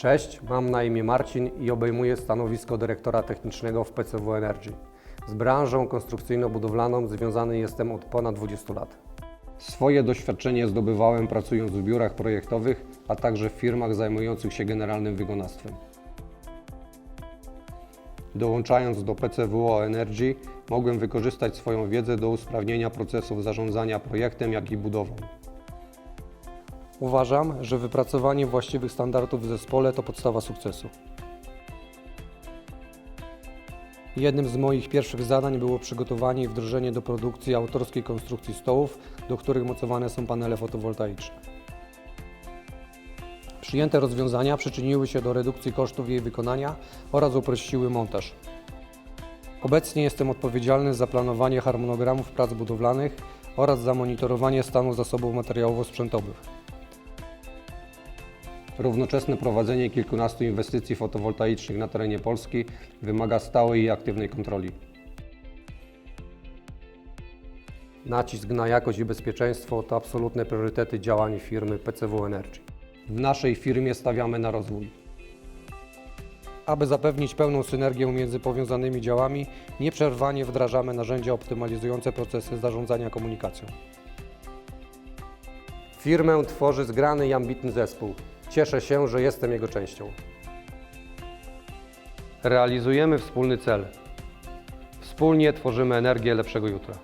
Cześć, mam na imię Marcin i obejmuję stanowisko dyrektora technicznego w PCW Energy. Z branżą konstrukcyjno-budowlaną związany jestem od ponad 20 lat. Swoje doświadczenie zdobywałem pracując w biurach projektowych, a także w firmach zajmujących się generalnym wykonawstwem. Dołączając do PCWO Energy, mogłem wykorzystać swoją wiedzę do usprawnienia procesów zarządzania projektem, jak i budową. Uważam, że wypracowanie właściwych standardów w zespole to podstawa sukcesu. Jednym z moich pierwszych zadań było przygotowanie i wdrożenie do produkcji autorskiej konstrukcji stołów, do których mocowane są panele fotowoltaiczne. Przyjęte rozwiązania przyczyniły się do redukcji kosztów jej wykonania oraz uprościły montaż. Obecnie jestem odpowiedzialny za planowanie harmonogramów prac budowlanych oraz za monitorowanie stanu zasobów materiałowo-sprzętowych. Równoczesne prowadzenie kilkunastu inwestycji fotowoltaicznych na terenie Polski wymaga stałej i aktywnej kontroli. Nacisk na jakość i bezpieczeństwo to absolutne priorytety działań firmy PCW Energy. W naszej firmie stawiamy na rozwój. Aby zapewnić pełną synergię między powiązanymi działami, nieprzerwanie wdrażamy narzędzia optymalizujące procesy zarządzania komunikacją. Firmę tworzy zgrany i ambitny zespół. Cieszę się, że jestem jego częścią. Realizujemy wspólny cel. Wspólnie tworzymy energię lepszego jutra.